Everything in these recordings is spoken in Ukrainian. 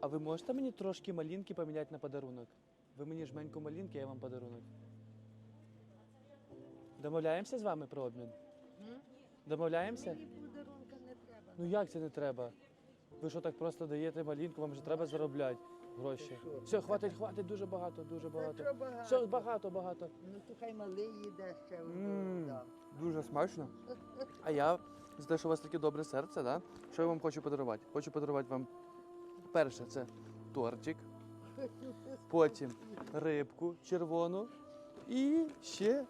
А ви можете мені трошки малинки поміняти на подарунок? Ви мені жменьку малинки, я вам подарунок. Домовляємося з вами про обмін? Домовляємося? Мені подарунка не треба. Ну як це не треба? Ви що так просто даєте малинку, вам же треба заробляти гроші. Все, хватить, хватить, дуже багато, дуже багато. багато? Все, багато, багато. Ну то хай малий їде ще М, да. Дуже смачно. А я за те, що у вас таке добре серце, да? що я вам хочу подарувати? Хочу подарувати вам перше це тортик, потім рибку червону і ще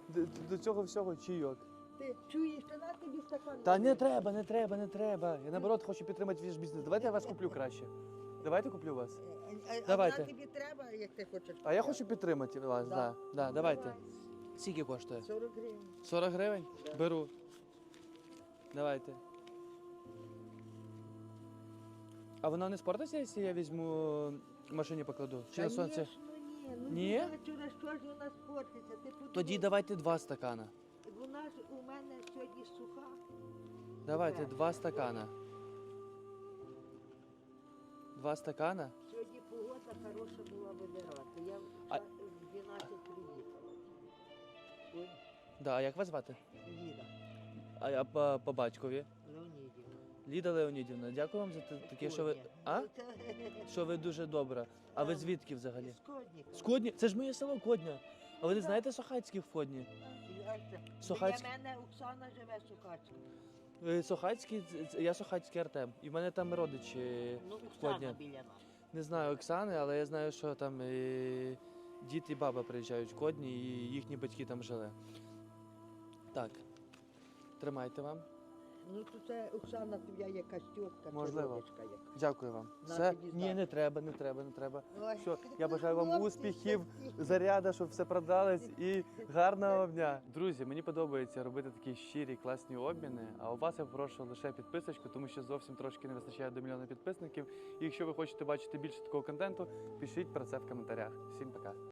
до цього всього чайок. Ти чуєш, то на тобі стакан. Та не треба, не треба, не треба. Я наоборот хочу підтримати ваш бізнес. Давайте я вас куплю краще. Давайте куплю вас. А- а- Давайте. А тобі треба, як ти хочеш. А я хочу підтримати вас, Да. да. Да, давайте. Скільки коштує? 40 гривень. 40 гривень? Беру. Давайте. А воно не спортиться, якщо я візьму в машині покладу? Чи на сонці? Конечно, ні. Ну, Ні? ну, що ж вона спортиться? Ти подумай. Тоді давайте два стакана. Вона ж у мене сьогодні суха. Давайте Добре. два стакана. Два стакана? Сьогодні погода хороша була вибирати. Я А- в 12 приїхала. Ой, Да, а як вас звати? Ліда А я по, по батькові. Ліда Леонідівна, дякую вам за те- таке, що ви. А? Що ви дуже добра. А ви звідки взагалі? З Кодніка. З Кодні? Це ж моє село Кодня. А ви не знаєте Сохацьких в Кодні? Сухацьк- Біля мене Оксана живе Сухацька. Ви Сохацький, Це- це- я Сохацький Артем. І в мене там родичі. Ну, Кодня. Оксана біля нас. Не знаю Оксани, але я знаю, що там і дід і баба приїжджають в Кодні, і їхні батьки там жили. Так. Тримайте вам. Ну, то це Оксана твоя якась тітка, Можливо. родичка яка. Дякую вам. На, Все? Ні, не треба, не треба, не треба. Ой, Все, я бажаю вам хлопці успіхів, заряда, щоб все продалось і гарного дня. Друзі, мені подобається робити такі щирі, класні обміни. А у вас я попрошу лише підписочку, тому що зовсім трошки не вистачає до мільйона підписників. І якщо ви хочете бачити більше такого контенту, пишіть про це в коментарях. Всім пока.